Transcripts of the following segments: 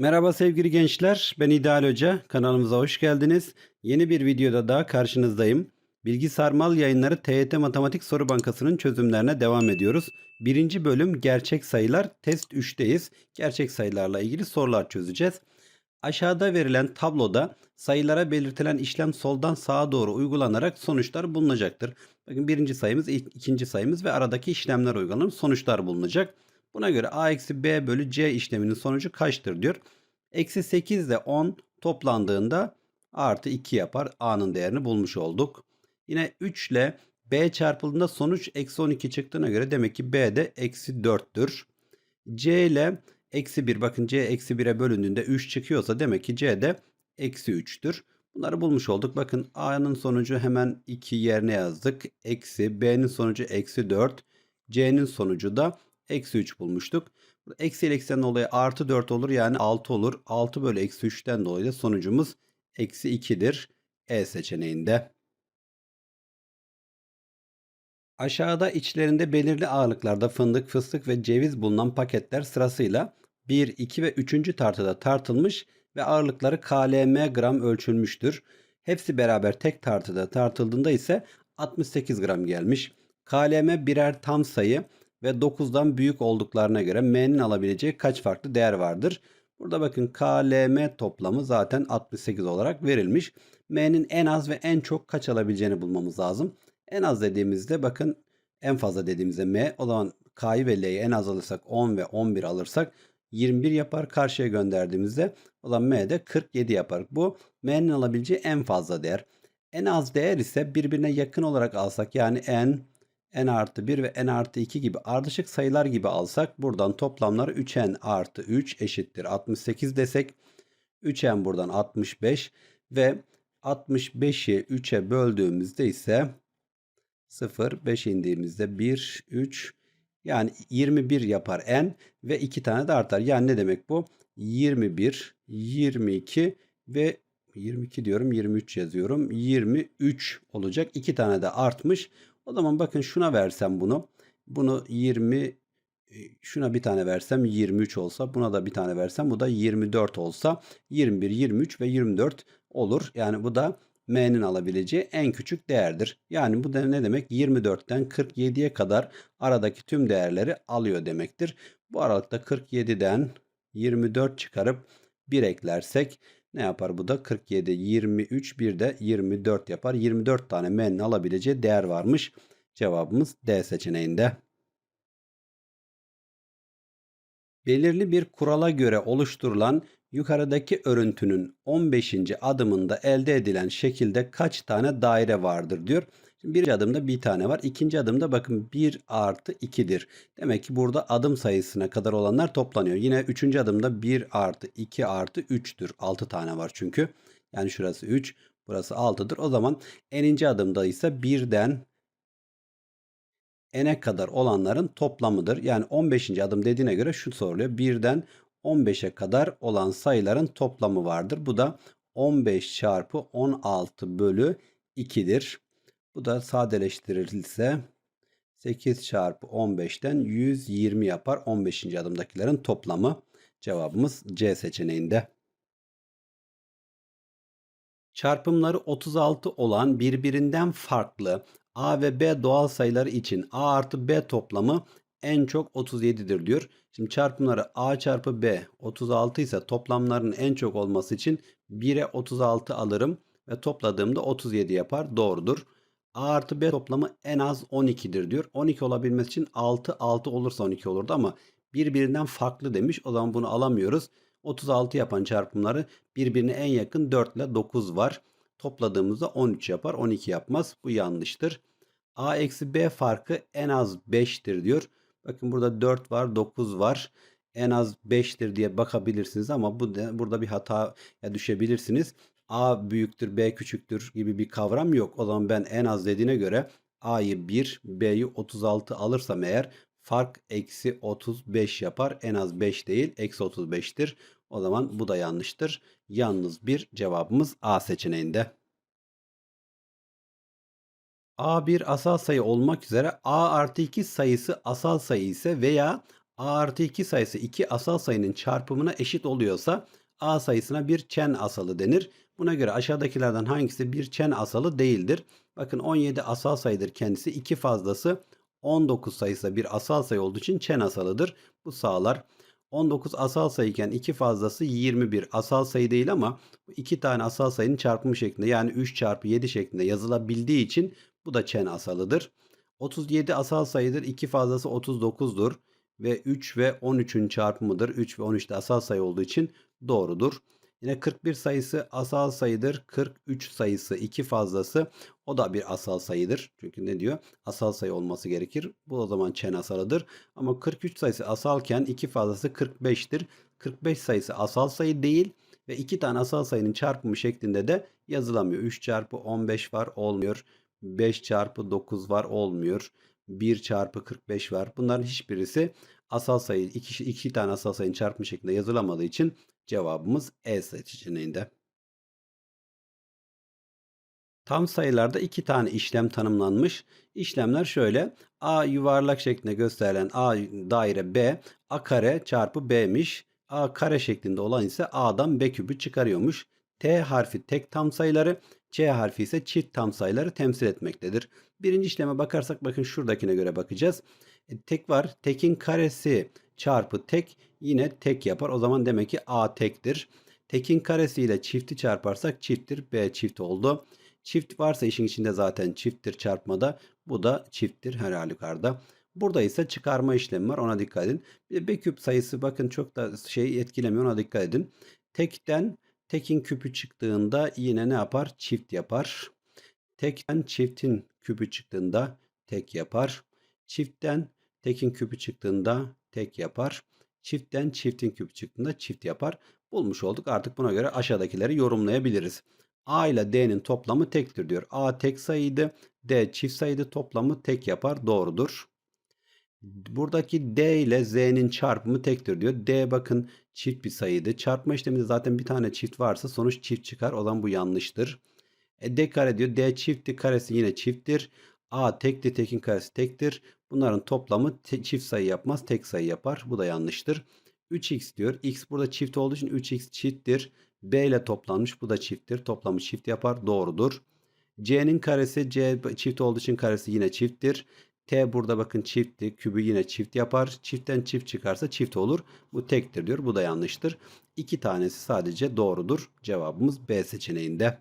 Merhaba sevgili gençler, ben İdeal Hoca. Kanalımıza hoş geldiniz. Yeni bir videoda daha karşınızdayım. Bilgi Sarmal Yayınları TYT Matematik Soru Bankası'nın çözümlerine devam ediyoruz. Birinci bölüm gerçek sayılar test 3'teyiz. Gerçek sayılarla ilgili sorular çözeceğiz. Aşağıda verilen tabloda sayılara belirtilen işlem soldan sağa doğru uygulanarak sonuçlar bulunacaktır. Bakın birinci sayımız, ik- ikinci sayımız ve aradaki işlemler uygulanıp sonuçlar bulunacak. Buna göre a eksi b bölü c işleminin sonucu kaçtır diyor. Eksi 8 ile 10 toplandığında artı 2 yapar. A'nın değerini bulmuş olduk. Yine 3 ile b çarpıldığında sonuç eksi 12 çıktığına göre demek ki b de eksi 4'tür. c ile eksi 1 bakın c eksi 1'e bölündüğünde 3 çıkıyorsa demek ki c de eksi 3'tür. Bunları bulmuş olduk. Bakın a'nın sonucu hemen 2 yerine yazdık. Eksi b'nin sonucu eksi 4. c'nin sonucu da eksi 3 bulmuştuk. Eksi ile eksiden dolayı artı 4 olur yani 6 olur. 6 bölü eksi 3'ten dolayı da sonucumuz eksi 2'dir. E seçeneğinde. Aşağıda içlerinde belirli ağırlıklarda fındık, fıstık ve ceviz bulunan paketler sırasıyla 1, 2 ve 3. tartıda tartılmış ve ağırlıkları KLM gram ölçülmüştür. Hepsi beraber tek tartıda tartıldığında ise 68 gram gelmiş. KLM birer tam sayı ve 9'dan büyük olduklarına göre M'nin alabileceği kaç farklı değer vardır? Burada bakın KLM toplamı zaten 68 olarak verilmiş. M'nin en az ve en çok kaç alabileceğini bulmamız lazım. En az dediğimizde bakın en fazla dediğimizde M. O zaman K'yı ve L'yi en az alırsak 10 ve 11 alırsak 21 yapar. Karşıya gönderdiğimizde o zaman M de 47 yapar. Bu M'nin alabileceği en fazla değer. En az değer ise birbirine yakın olarak alsak yani n, n artı 1 ve n artı 2 gibi ardışık sayılar gibi alsak buradan toplamları 3n artı 3 eşittir 68 desek 3n buradan 65 ve 65'i 3'e böldüğümüzde ise 0, 5 indiğimizde 1, 3 yani 21 yapar n ve 2 tane de artar. Yani ne demek bu? 21, 22 ve 22 diyorum 23 yazıyorum. 23 olacak. 2 tane de artmış. O zaman bakın şuna versem bunu. Bunu 20 şuna bir tane versem 23 olsa buna da bir tane versem bu da 24 olsa 21, 23 ve 24 olur. Yani bu da M'nin alabileceği en küçük değerdir. Yani bu da ne demek? 24'ten 47'ye kadar aradaki tüm değerleri alıyor demektir. Bu aralıkta 47'den 24 çıkarıp 1 eklersek ne yapar bu da? 47, 23, bir de 24 yapar. 24 tane M'nin alabileceği değer varmış. Cevabımız D seçeneğinde. Belirli bir kurala göre oluşturulan yukarıdaki örüntünün 15. adımında elde edilen şekilde kaç tane daire vardır diyor. Şimdi birinci adımda bir tane var. İkinci adımda bakın 1 artı 2'dir. Demek ki burada adım sayısına kadar olanlar toplanıyor. Yine üçüncü adımda 1 artı 2 artı 3'tür. 6 tane var çünkü. Yani şurası 3, burası 6'dır. O zaman eninci adımda ise 1'den n'e kadar olanların toplamıdır. Yani 15. adım dediğine göre şu soruluyor. 1'den 15'e kadar olan sayıların toplamı vardır. Bu da 15 çarpı 16 bölü 2'dir. Bu da sadeleştirilse 8 çarpı 15'ten 120 yapar. 15. adımdakilerin toplamı cevabımız C seçeneğinde. Çarpımları 36 olan birbirinden farklı A ve B doğal sayıları için A artı B toplamı en çok 37'dir diyor. Şimdi çarpımları A çarpı B 36 ise toplamlarının en çok olması için 1'e 36 alırım ve topladığımda 37 yapar. Doğrudur. A artı B toplamı en az 12'dir diyor. 12 olabilmesi için 6 6 olursa 12 olurdu ama birbirinden farklı demiş. O zaman bunu alamıyoruz. 36 yapan çarpımları birbirine en yakın 4 ile 9 var. Topladığımızda 13 yapar. 12 yapmaz. Bu yanlıştır. A eksi B farkı en az 5'tir diyor. Bakın burada 4 var 9 var. En az 5'tir diye bakabilirsiniz ama bu da, burada bir hataya düşebilirsiniz. A büyüktür B küçüktür gibi bir kavram yok. O zaman ben en az dediğine göre A'yı 1 B'yi 36 alırsam eğer fark eksi 35 yapar. En az 5 değil eksi 35'tir. O zaman bu da yanlıştır. Yalnız bir cevabımız A seçeneğinde. A bir asal sayı olmak üzere A artı 2 sayısı asal sayı ise veya A artı 2 sayısı iki asal sayının çarpımına eşit oluyorsa A sayısına bir çen asalı denir. Buna göre aşağıdakilerden hangisi bir çen asalı değildir? Bakın 17 asal sayıdır kendisi. 2 fazlası 19 sayısı bir asal sayı olduğu için çen asalıdır. Bu sağlar. 19 asal sayıken 2 fazlası 21 asal sayı değil ama iki tane asal sayının çarpımı şeklinde yani 3 çarpı 7 şeklinde yazılabildiği için bu da çen asalıdır. 37 asal sayıdır. 2 fazlası 39'dur ve 3 ve 13'ün çarpımıdır. 3 ve 13 de asal sayı olduğu için doğrudur. Yine 41 sayısı asal sayıdır. 43 sayısı 2 fazlası o da bir asal sayıdır. Çünkü ne diyor? Asal sayı olması gerekir. Bu o zaman çen asalıdır. Ama 43 sayısı asalken 2 fazlası 45'tir. 45 sayısı asal sayı değil ve 2 tane asal sayının çarpımı şeklinde de yazılamıyor. 3 çarpı 15 var olmuyor. 5 çarpı 9 var olmuyor. 1 çarpı 45 var. Bunların hiçbirisi asal sayı iki, iki tane asal sayının çarpımı şeklinde yazılamadığı için cevabımız E seçeneğinde. Tam sayılarda iki tane işlem tanımlanmış. İşlemler şöyle. A yuvarlak şeklinde gösterilen A daire B A kare çarpı B'miş. A kare şeklinde olan ise A'dan B küpü çıkarıyormuş. T harfi tek tam sayıları, C harfi ise çift tam sayıları temsil etmektedir. Birinci işleme bakarsak bakın şuradakine göre bakacağız. E, tek var. Tekin karesi çarpı tek yine tek yapar. O zaman demek ki A tektir. Tekin karesi ile çifti çarparsak çifttir. B çift oldu. Çift varsa işin içinde zaten çifttir çarpmada. Bu da çifttir her halükarda. Burada ise çıkarma işlemi var ona dikkat edin. Bir de B küp sayısı bakın çok da şey etkilemiyor ona dikkat edin. Tekten tekin küpü çıktığında yine ne yapar? Çift yapar. Tekten çiftin küpü çıktığında tek yapar. Çiftten tekin küpü çıktığında tek yapar. Çiftten çiftin küpü çıktığında çift yapar. Bulmuş olduk. Artık buna göre aşağıdakileri yorumlayabiliriz. A ile D'nin toplamı tektir diyor. A tek sayıydı. D çift sayıydı. Toplamı tek yapar. Doğrudur. Buradaki D ile Z'nin çarpımı tektir diyor. D bakın çift bir sayıydı. Çarpma işleminde zaten bir tane çift varsa sonuç çift çıkar. O zaman bu yanlıştır. E, D kare diyor. D çiftti karesi yine çifttir. A tekti tekin karesi tektir. Bunların toplamı te- çift sayı yapmaz. Tek sayı yapar. Bu da yanlıştır. 3x diyor. X burada çift olduğu için 3x çifttir. B ile toplanmış. Bu da çifttir. Toplamı çift yapar. Doğrudur. C'nin karesi C çift olduğu için karesi yine çifttir. T burada bakın çiftti. Kübü yine çift yapar. Çiftten çift çıkarsa çift olur. Bu tektir diyor. Bu da yanlıştır. İki tanesi sadece doğrudur. Cevabımız B seçeneğinde.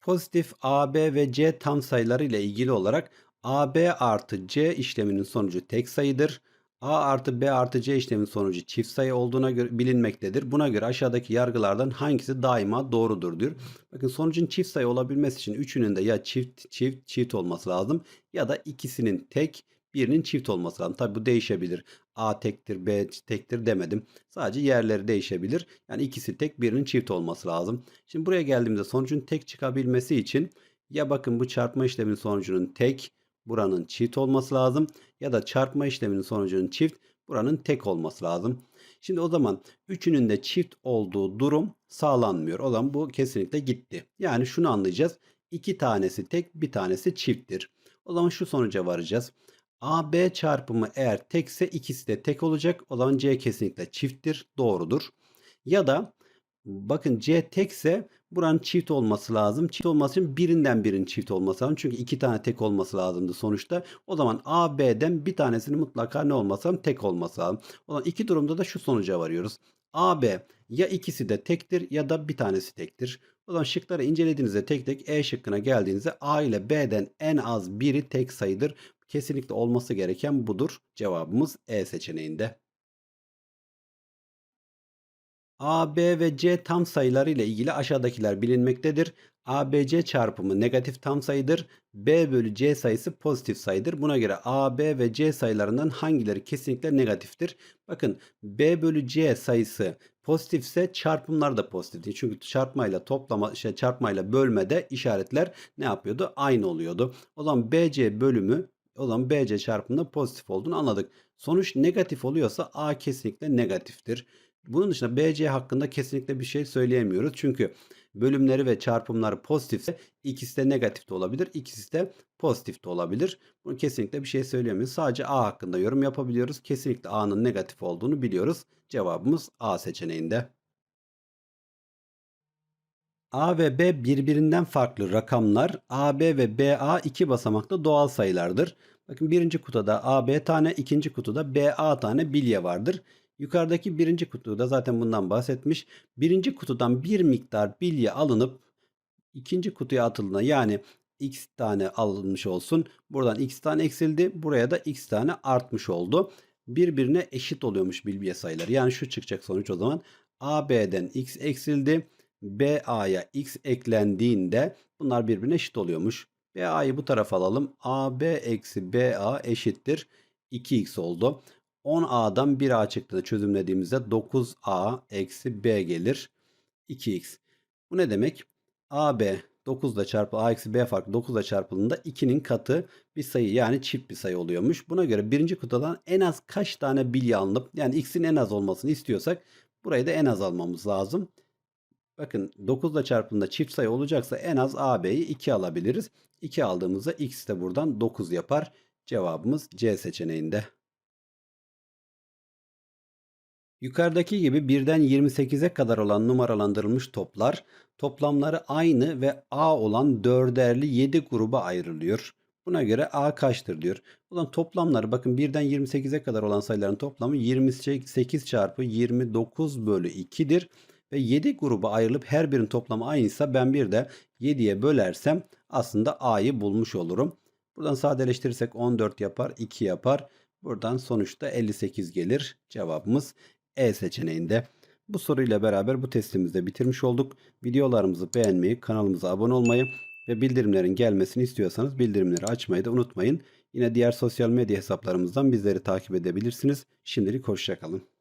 Pozitif AB ve C tam sayıları ile ilgili olarak AB artı C işleminin sonucu tek sayıdır. A artı B artı C işleminin sonucu çift sayı olduğuna göre bilinmektedir. Buna göre aşağıdaki yargılardan hangisi daima doğrudur diyor. Bakın sonucun çift sayı olabilmesi için üçünün de ya çift çift çift olması lazım ya da ikisinin tek birinin çift olması lazım. Tabi bu değişebilir. A tektir B tektir demedim. Sadece yerleri değişebilir. Yani ikisi tek birinin çift olması lazım. Şimdi buraya geldiğimizde sonucun tek çıkabilmesi için ya bakın bu çarpma işleminin sonucunun tek buranın çift olması lazım ya da çarpma işleminin sonucunun çift buranın tek olması lazım. Şimdi o zaman üçünün de çift olduğu durum sağlanmıyor. O zaman bu kesinlikle gitti. Yani şunu anlayacağız. İki tanesi tek bir tanesi çifttir. O zaman şu sonuca varacağız. AB çarpımı eğer tekse ikisi de tek olacak. O zaman C kesinlikle çifttir. Doğrudur. Ya da bakın C tekse buranın çift olması lazım. Çift olması için birinden birinin çift olması lazım. Çünkü iki tane tek olması lazımdı sonuçta. O zaman A, B'den bir tanesinin mutlaka ne olması lazım? Tek olması lazım. O zaman iki durumda da şu sonuca varıyoruz. A, B ya ikisi de tektir ya da bir tanesi tektir. O zaman şıkları incelediğinizde tek tek E şıkkına geldiğinizde A ile B'den en az biri tek sayıdır. Kesinlikle olması gereken budur. Cevabımız E seçeneğinde. A, B ve C tam sayıları ile ilgili aşağıdakiler bilinmektedir. A, B, C çarpımı negatif tam sayıdır. B bölü C sayısı pozitif sayıdır. Buna göre A, B ve C sayılarından hangileri kesinlikle negatiftir? Bakın B bölü C sayısı pozitifse çarpımlar da pozitiftir. Çünkü çarpmayla toplama, şey, çarpmayla bölmede işaretler ne yapıyordu? Aynı oluyordu. O zaman BC bölümü o zaman BC çarpımında pozitif olduğunu anladık. Sonuç negatif oluyorsa A kesinlikle negatiftir. Bunun dışında BC hakkında kesinlikle bir şey söyleyemiyoruz. Çünkü bölümleri ve çarpımları pozitifse ikisi de negatif de olabilir. ikisi de pozitif de olabilir. Bunu kesinlikle bir şey söyleyemiyoruz. Sadece A hakkında yorum yapabiliyoruz. Kesinlikle A'nın negatif olduğunu biliyoruz. Cevabımız A seçeneğinde. A ve B birbirinden farklı rakamlar. AB ve BA iki basamaklı doğal sayılardır. Bakın birinci kutuda AB tane, ikinci kutuda BA tane bilye vardır. Yukarıdaki birinci kutuda zaten bundan bahsetmiş. Birinci kutudan bir miktar bilye alınıp ikinci kutuya atıldığında yani x tane alınmış olsun. Buradan x tane eksildi. Buraya da x tane artmış oldu. Birbirine eşit oluyormuş bilye sayıları. Yani şu çıkacak sonuç o zaman. AB'den x eksildi. BA'ya x eklendiğinde bunlar birbirine eşit oluyormuş. BA'yı bu tarafa alalım. AB eksi BA eşittir. 2x oldu. 10A'dan 1A çıktığında çözümlediğimizde 9A eksi B gelir. 2x. Bu ne demek? AB 9 ile çarpı A eksi B farkı 9 ile çarpıldığında 2'nin katı bir sayı yani çift bir sayı oluyormuş. Buna göre birinci kutudan en az kaç tane bilye alınıp yani x'in en az olmasını istiyorsak burayı da en az almamız lazım. Bakın 9 ile çarpımında çift sayı olacaksa en az AB'yi 2 alabiliriz. 2 aldığımızda x de buradan 9 yapar. Cevabımız C seçeneğinde. Yukarıdaki gibi 1'den 28'e kadar olan numaralandırılmış toplar toplamları aynı ve A olan dörderli 7 gruba ayrılıyor. Buna göre A kaçtır diyor. Ulan toplamları bakın 1'den 28'e kadar olan sayıların toplamı 28 çarpı 29 bölü 2'dir. Ve 7 gruba ayrılıp her birinin toplamı aynıysa ben bir de 7'ye bölersem aslında A'yı bulmuş olurum. Buradan sadeleştirirsek 14 yapar, 2 yapar. Buradan sonuçta 58 gelir. Cevabımız E seçeneğinde. Bu soruyla beraber bu testimizi de bitirmiş olduk. Videolarımızı beğenmeyi, kanalımıza abone olmayı ve bildirimlerin gelmesini istiyorsanız bildirimleri açmayı da unutmayın. Yine diğer sosyal medya hesaplarımızdan bizleri takip edebilirsiniz. Şimdilik hoşçakalın.